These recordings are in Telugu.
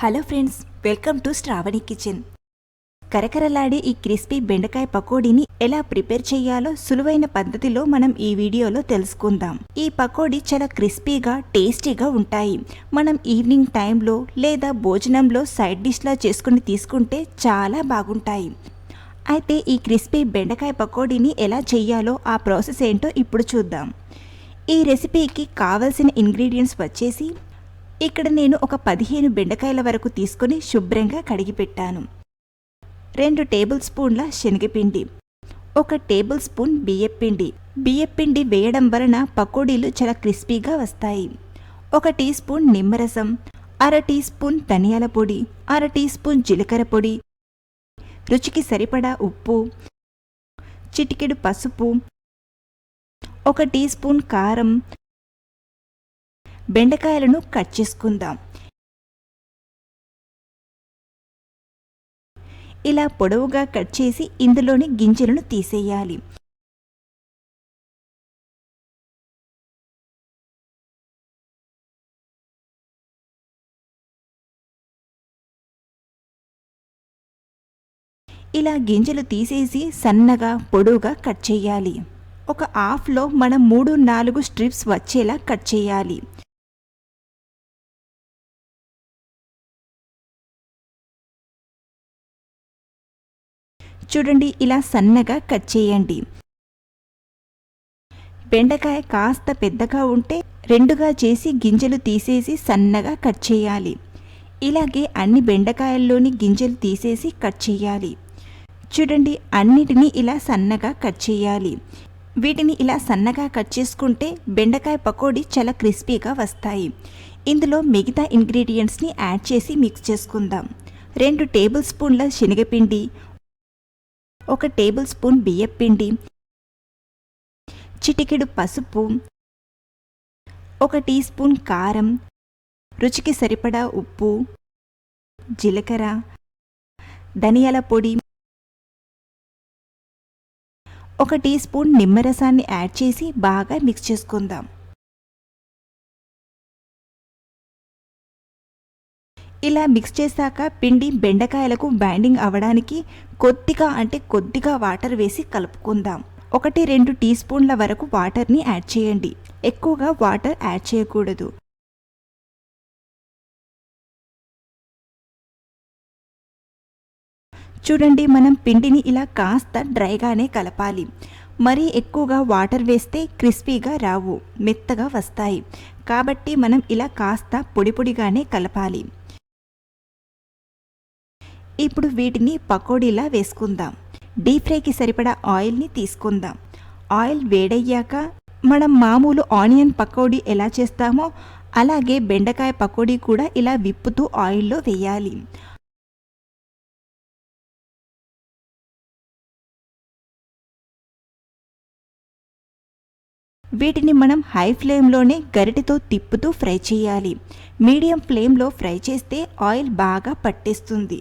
Hello friends welcome to Sravani kitchen. కరకరలాడే ఈ క్రిస్పీ బెండకాయ పకోడీని ఎలా ప్రిపేర్ చేయాలో సులువైన పద్ధతిలో మనం ఈ వీడియోలో తెలుసుకుందాం. ఈ పకోడీ చాలా క్రిస్పీగా టేస్టీగా ఉంటాయి. మనం ఈవినింగ్ టైంలో లేదా భోజనంలో సైడ్ డిష్లా చేసుకుని తీసుకుంటే చాలా బాగుంటాయి. అయితే ఈ క్రిస్పీ బెండకాయ పకోడీని ఎలా చేయాలో ఆ ప్రాసెస్ ఏంటో ఇప్పుడు చూద్దాం. ఈ రెసిపీకి కావలసిన ఇంగ్రీడియంట్స్ వచ్చేసి ఇక్కడ నేను ఒక పదిహేను బెండకాయల వరకు తీసుకొని శుభ్రంగా కడిగిపెట్టాను రెండు టేబుల్ స్పూన్ల శనగపిండి ఒక టేబుల్ స్పూన్ బియ్యపిండి. బియ్యపిండి వేయడం వలన పకోడీలు చాలా క్రిస్పీగా వస్తాయి. ఒక టీ స్పూన్ నిమ్మరసం అర టీ స్పూన్ ధనియాల పొడి అర టీ స్పూన్ జీలకర్ర పొడి. రుచికి సరిపడా ఉప్పు చిటికెడు పసుపు ఒక టీ స్పూన్ కారం బెండకాయలను కట్ చేసుకుందాం. ఇలా పొడవుగా కట్ చేసి ఇందులోని గింజలను తీసేయాలి. ఇలా గింజలు తీసేసి సన్నగా పొడవుగా కట్ చేయాలి. ఒక హాఫ్లో మనం మూడు నాలుగు స్ట్రిప్స్ వచ్చేలా కట్ చేయాలి. చూడండి ఇలా సన్నగా కట్ చేయండి. బెండకాయ కాస్త పెద్దగా ఉంటే రెండుగా చేసి గింజలు తీసేసి సన్నగా కట్ చేయాలి. ఇలాగే అన్ని బెండకాయల్లోని గింజలు తీసేసి కట్ చేయాలి. చూడండి అన్నిటినీ ఇలా సన్నగా కట్ చేయాలి. వీటిని ఇలా సన్నగా కట్ చేసుకుంటే బెండకాయ పకోడీ చాలా క్రిస్పీగా వస్తాయి. ఇందులో మిగతా ఇంగ్రీడియంట్స్ని యాడ్ చేసి మిక్స్ చేసుకుందాం. రెండు టేబుల్ స్పూన్ల శనగపిండి ఒక టేబుల్ స్పూన్ బియ్యపిండి చిటికెడు పసుపు ఒక టీ స్పూన్ కారం రుచికి సరిపడా ఉప్పు జీలకర్ర ధనియాల పొడి ఒక టీ స్పూన్ నిమ్మరసాన్ని యాడ్ చేసి బాగా మిక్స్ చేసుకుందాం. ఇలా మిక్స్ చేశాక పిండి బెండకాయలకు బైండింగ్ అవ్వడానికి కొద్దిగా అంటే కొద్దిగా వాటర్ వేసి కలుపుకుందాం. ఒకటి రెండు టీ స్పూన్ల వరకు వాటర్ని యాడ్ చేయండి. ఎక్కువగా వాటర్ యాడ్ చేయకూడదు. చూడండి మనం పిండిని ఇలా కాస్త డ్రైగానే కలపాలి. మరీ ఎక్కువగా వాటర్ వేస్తే క్రిస్పీగా రావు మెత్తగా వస్తాయి. కాబట్టి మనం ఇలా కాస్త పొడి పొడిగానే కలపాలి. ఇప్పుడు వీటిని పకోడీలా వేసుకుందాం. డీప్ ఫ్రైకి సరిపడా ఆయిల్ని తీసుకుందాం. ఆయిల్ వేడయ్యాక మనం మామూలు ఆనియన్ పకోడీ ఎలా చేస్తామో అలాగే బెండకాయ పకోడీ కూడా ఇలా విప్పుతూ ఆయిల్లో వేయాలి. వీటిని మనం హై ఫ్లేమ్లోనే గరిటెతో తిప్పుతూ ఫ్రై చేయాలి. మీడియం ఫ్లేమ్లో ఫ్రై చేస్తే ఆయిల్ బాగా పట్టేస్తుంది.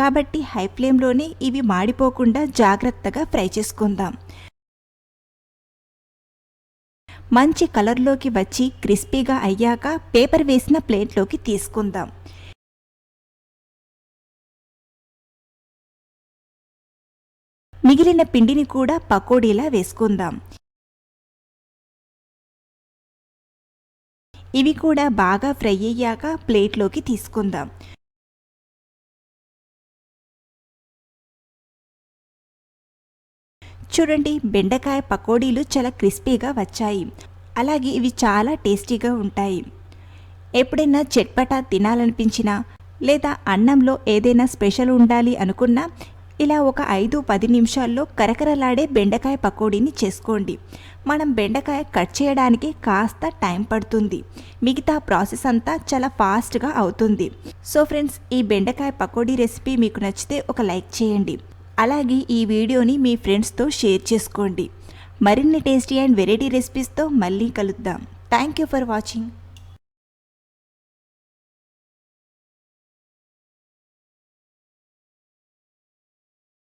కాబట్టి హై ఫ్లేమ్లోనే ఇవి మాడిపోకుండా జాగ్రత్తగా ఫ్రై చేసుకుందాం. మంచి కలర్లోకి వచ్చి క్రిస్పీగా అయ్యాక పేపర్ వేసిన ప్లేట్లోకి తీసుకుందాం. మిగిలిన పిండిని కూడా పకోడీలా వేసుకుందాం. ఇవి కూడా బాగా ఫ్రై అయ్యాక ప్లేట్లోకి తీసుకుందాం. చూడండి బెండకాయ పకోడీలు చాలా క్రిస్పీగా వచ్చాయి. అలాగే ఇవి చాలా టేస్టీగా ఉంటాయి. ఎప్పుడైనా చట్పటా తినాలనిపించినా లేదా అన్నంలో ఏదైనా స్పెషల్ ఉండాలి అనుకున్నా ఇలా ఒక ఐదు పది నిమిషాల్లో కరకరలాడే బెండకాయ పకోడీని చేసుకోండి. మనం బెండకాయ కట్ చేయడానికి కాస్త టైం పడుతుంది. మిగతా ప్రాసెస్ అంతా చాలా ఫాస్ట్గా అవుతుంది. సో ఫ్రెండ్స్ ఈ బెండకాయ పకోడీ రెసిపీ మీకు నచ్చితే ఒక లైక్ చేయండి. అలాగే ఈ వీడియోని మీ ఫ్రెండ్స్తో షేర్ చేసుకోండి. మరిన్ని టేస్టీ అండ్ వెరైటీ రెసిపీస్తో మళ్ళీ కలుద్దాం. Thank you for watching.